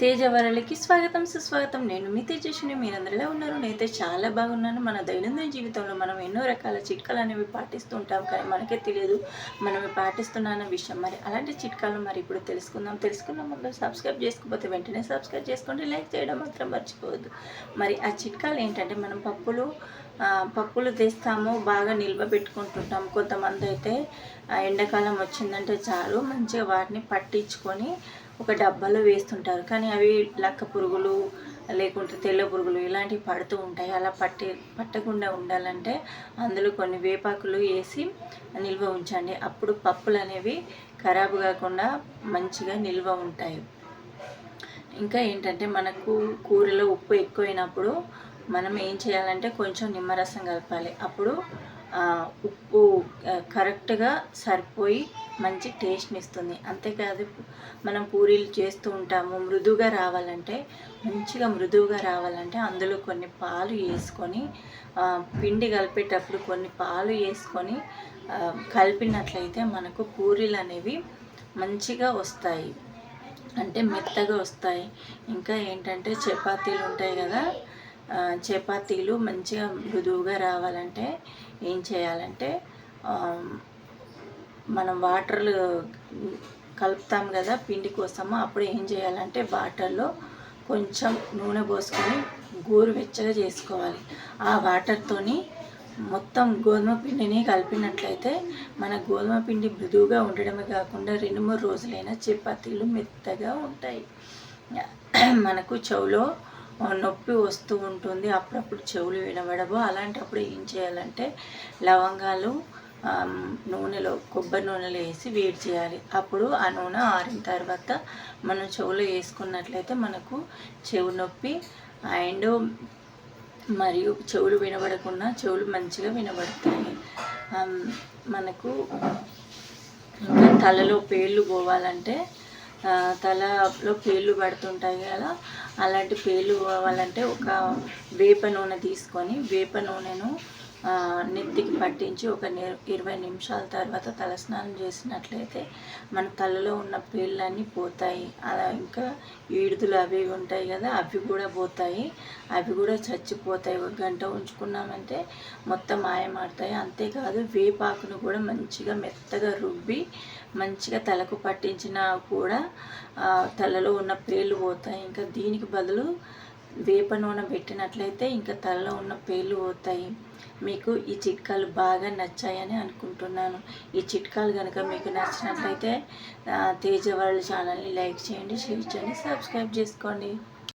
తేజవరలకి స్వాగతం సుస్వాగతం. నేను మీ తేజస్విని మీరందరిలో ఉన్నారు. నేనైతే చాలా బాగున్నాను. మన దైనందిన జీవితంలో మనం ఎన్నో రకాల చిట్కాలు అనేవి పాటిస్తూ ఉంటాం కానీ మనకే తెలియదు మనం పాటిస్తున్నాన్న విషయం. మరి అలాంటి చిట్కాలు మరి ఇప్పుడు తెలుసుకుందాం. తెలుసుకున్న ముందు సబ్స్క్రైబ్ చేసుకోకపోతే వెంటనే సబ్స్క్రైబ్ చేసుకోండి. లైక్ చేయడం మాత్రం మర్చిపోవద్దు. మరి ఆ చిట్కాలు ఏంటంటే మనం పప్పులు పప్పులు తీస్తాము బాగా నిల్వ పెట్టుకుంటుంటాం. కొంతమంది అయితే ఎండాకాలం వచ్చిందంటే చాలు మంచిగా వాటిని పట్టించుకొని ఒక డబ్బాలో వేస్తుంటారు. కానీ అవి లక్క పురుగులు లేకుంటే తెల్ల పురుగులు ఇలాంటివి పడుతూ ఉంటాయి. అలా పట్టి పట్టకుండా ఉండాలంటే అందులో కొన్ని వేపాకులు వేసి నిల్వ ఉంచండి. అప్పుడు పప్పులు అనేవి ఖరాబు కాకుండా మంచిగా నిల్వ ఉంటాయి. ఇంకా ఏంటంటే మనకు కూరలో ఉప్పు ఎక్కువైనప్పుడు మనం ఏం చేయాలంటే కొంచెం నిమ్మరసం కలపాలి. అప్పుడు ఉప్పు కరెక్ట్గా సరిపోయి మంచి టేస్ట్ని ఇస్తుంది అంతేకాదు మనం పూరీలు చేస్తూ ఉంటాము మృదువుగా రావాలంటే మంచిగా మృదువుగా రావాలంటే అందులో కొన్ని పాలు వేసుకొని పిండి కలిపేటప్పుడు కొన్ని పాలు వేసుకొని కలిపినట్లయితే మనకు పూరీలు అనేవి మంచిగా వస్తాయి. అంటే మెత్తగా వస్తాయి. ఇంకా ఏంటంటే చపాతీలు ఉంటాయి కదా చపాతీలు మంచిగా మృదువుగా రావాలంటే ఏం చేయాలంటే మనం వాటర్లు కలుపుతాం కదా పిండి కోసము అప్పుడు ఏం చేయాలంటే వాటర్లో కొంచెం నూనె పోసుకొని గోరు వెచ్చగా చేసుకోవాలి. ఆ వాటర్తోని మొత్తం గోధుమ పిండిని కలిపినట్లయితే మన గోధుమ పిండి మృదువుగా ఉండడమే కాకుండా రెండు మూడు రోజులైనా చపాతీలు మెత్తగా ఉంటాయి. మనకు చెవులో నొప్పి వస్తూ ఉంటుంది. అప్పుడప్పుడు చెవులు వినబడవు. అలాంటప్పుడు ఏం చేయాలంటే లవంగాలు నూనెలో కొబ్బరి నూనెలో వేసి వేడి చేయాలి. అప్పుడు ఆ నూనె ఆరిన తర్వాత మనం చెవులో వేసుకున్నట్లయితే మనకు చెవు నొప్పి అండ్ మరియు చెవులు వినబడకుండా చెవులు మంచిగా వినబడతాయి. మనకు ఇంకా తలలో పేర్లు పోవాలంటే తలలో పేర్లు పడుతుంటాయి కదా. అలాంటి పేర్లు పోవాలంటే ఒక వేప నూనె తీసుకొని వేప నూనెను నెత్తికి పట్టించి ఒక ఇరవై నిమిషాల తర్వాత తలస్నానం చేసినట్లయితే మన తలలో ఉన్న పేర్లన్నీ పోతాయి. అలా ఇంకా ఈడుదులు అవి ఉంటాయి కదా అవి కూడా పోతాయి. అవి కూడా చచ్చిపోతాయి. ఒక గంట ఉంచుకున్నామంటే మొత్తం మాయమాడతాయి అంతేకాదు వేపాకును కూడా మంచిగా మెత్తగా రుబ్బి మంచిగా తలకు పట్టించినా కూడా తలలో ఉన్న పేర్లు పోతాయి. ఇంకా దీనికి బదులు వేప నూనె పెట్టినట్లయితే ఇంకా తలలో ఉన్న పేర్లు పోతాయి. మీకు ఈ చిట్కాలు బాగా నచ్చాయని అనుకుంటున్నాను. ఈ చిట్కాలు కనుక మీకు నచ్చినట్లయితే తేజ వరల్డ్ ఛానల్ని లైక్ చేయండి షేర్ చేయండి సబ్స్క్రైబ్ చేసుకోండి.